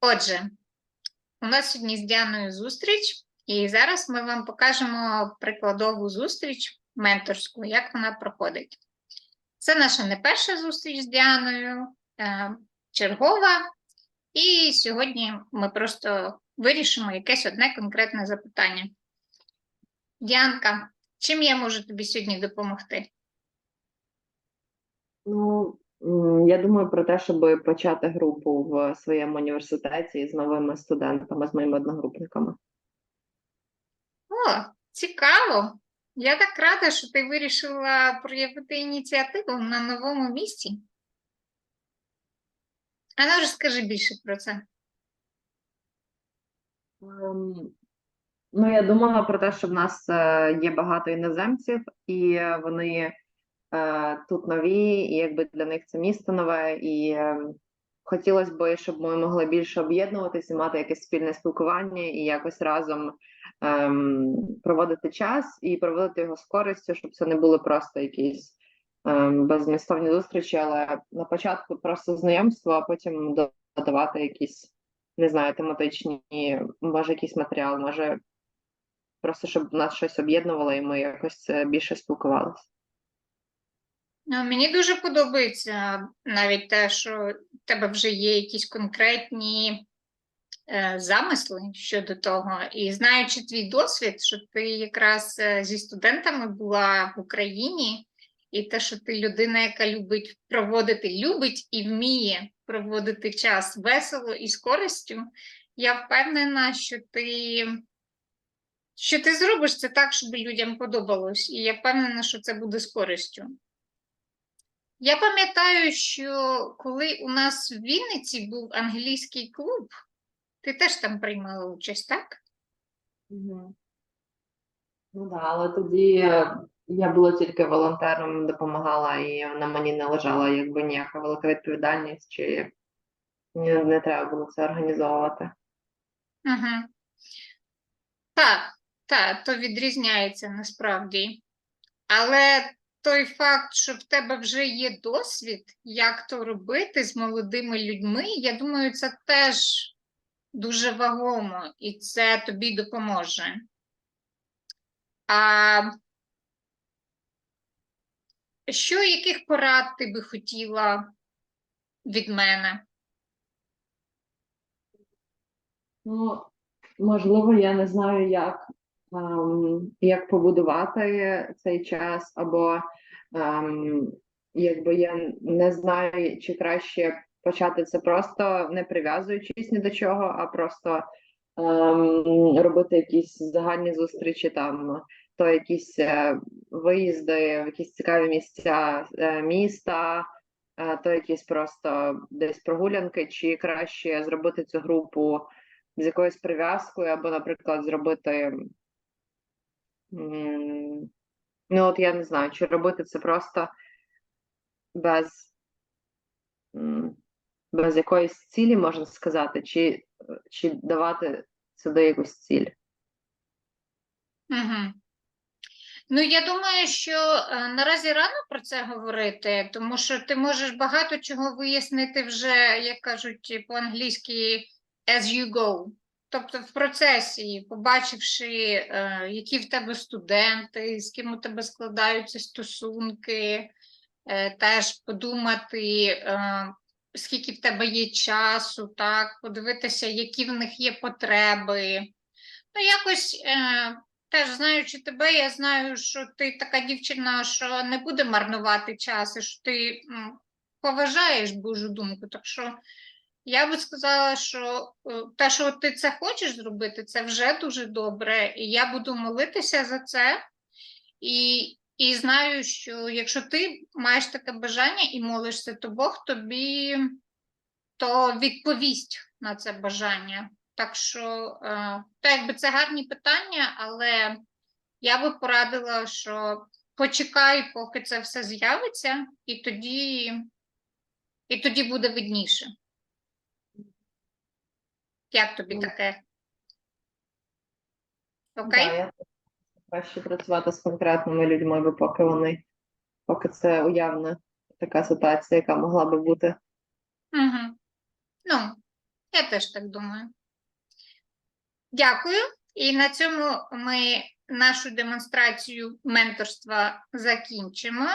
Отже, у нас сьогодні з Діаною зустріч, і зараз ми вам покажемо прикладову зустріч менторську, як вона проходить. Це наша не перша зустріч з Діаною, е, чергова, і сьогодні ми просто вирішимо якесь одне конкретне запитання. Діанка, чим я можу тобі сьогодні допомогти? Ну, я думаю про те, щоб почати групу в своєму університеті з новими студентами, з моїми одногрупниками. О, цікаво! Я так рада, що ти вирішила проявити ініціативу на новому місці. А ну розкажи більше про це. Ем, Ну, я думала про те, що в нас е, є багато іноземців, і вони тут нові, і якби для них це місто нове, і е, хотілося б, щоб ми могли більше об'єднуватися, мати якесь спільне спілкування і якось разом ем, проводити час і проводити його з користю, щоб це не були просто якісь ем, беззмістовні зустрічі, але на початку просто знайомство, а потім додавати якісь, не знаю, тематичні, може, якийсь матеріал, може просто щоб нас щось об'єднувало, і ми якось е, більше спілкувалися. Ну, мені дуже подобається навіть те, що в тебе вже є якісь конкретні е, замисли щодо того. І знаючи твій досвід, що ти якраз е, зі студентами була в Україні, і те, що ти людина, яка любить проводити, любить і вміє проводити час весело і з користю, я впевнена, що ти, що ти зробиш це так, щоб людям подобалось. І я впевнена, що це буде з користю. Я пам'ятаю, що коли у нас в Вінниці був англійський клуб, ти теж там приймала участь, так? Угу. Ну так, але тоді я була тільки волонтером, допомагала, і на мені не лежала якби ніяка велика відповідальність, чи не, не треба було це організовувати. Угу. Так, так, то відрізняється насправді. Але той факт, що в тебе вже є досвід, як то робити з молодими людьми, я думаю, це теж дуже вагомо і це тобі допоможе. А що, яких порад ти би хотіла від мене? Ну, можливо, я не знаю, як, як побудувати цей час, або ем, якби я не знаю, чи краще почати це просто не прив'язуючись ні до чого, а просто ем, робити якісь загальні зустрічі там, то якісь е, виїзди в якісь цікаві місця е, міста, е, то якісь просто десь прогулянки, чи краще зробити цю групу з якоюсь прив'язкою, або, наприклад, зробити. Ну, от я не знаю, чи робити це просто без, без якоїсь цілі, можна сказати, чи, чи давати сюди якусь ціль. Угу. Ну, я думаю, що е, наразі рано про це говорити, тому що ти можеш багато чого вияснити вже, як кажуть по-англійськи, as you go. Тобто в процесі, побачивши, е, які в тебе студенти, з ким у тебе складаються стосунки, е, теж подумати, е, скільки в тебе є часу, так, подивитися, які в них є потреби. Ну, якось. Теж знаючи тебе, я знаю, що ти така дівчина, що не буде марнувати час, і що ти поважаєш Божу думку. Так що я би сказала, що е, те, що ти це хочеш зробити, це вже дуже добре. І я буду молитися за це. І, і знаю, що якщо ти маєш таке бажання і молишся, то Бог тобі то відповість на це бажання. Так що, е, то якби це гарні питання, але я би порадила, що почекай, поки це все з'явиться, і тоді, і тоді буде видніше. Як тобі Ну, таке? Да, я краще працювати з конкретними людьми, бо поки вони, поки це уявна така ситуація, яка могла би бути. Угу. Ну, Я теж так думаю. Дякую. І на цьому ми нашу демонстрацію менторства закінчимо.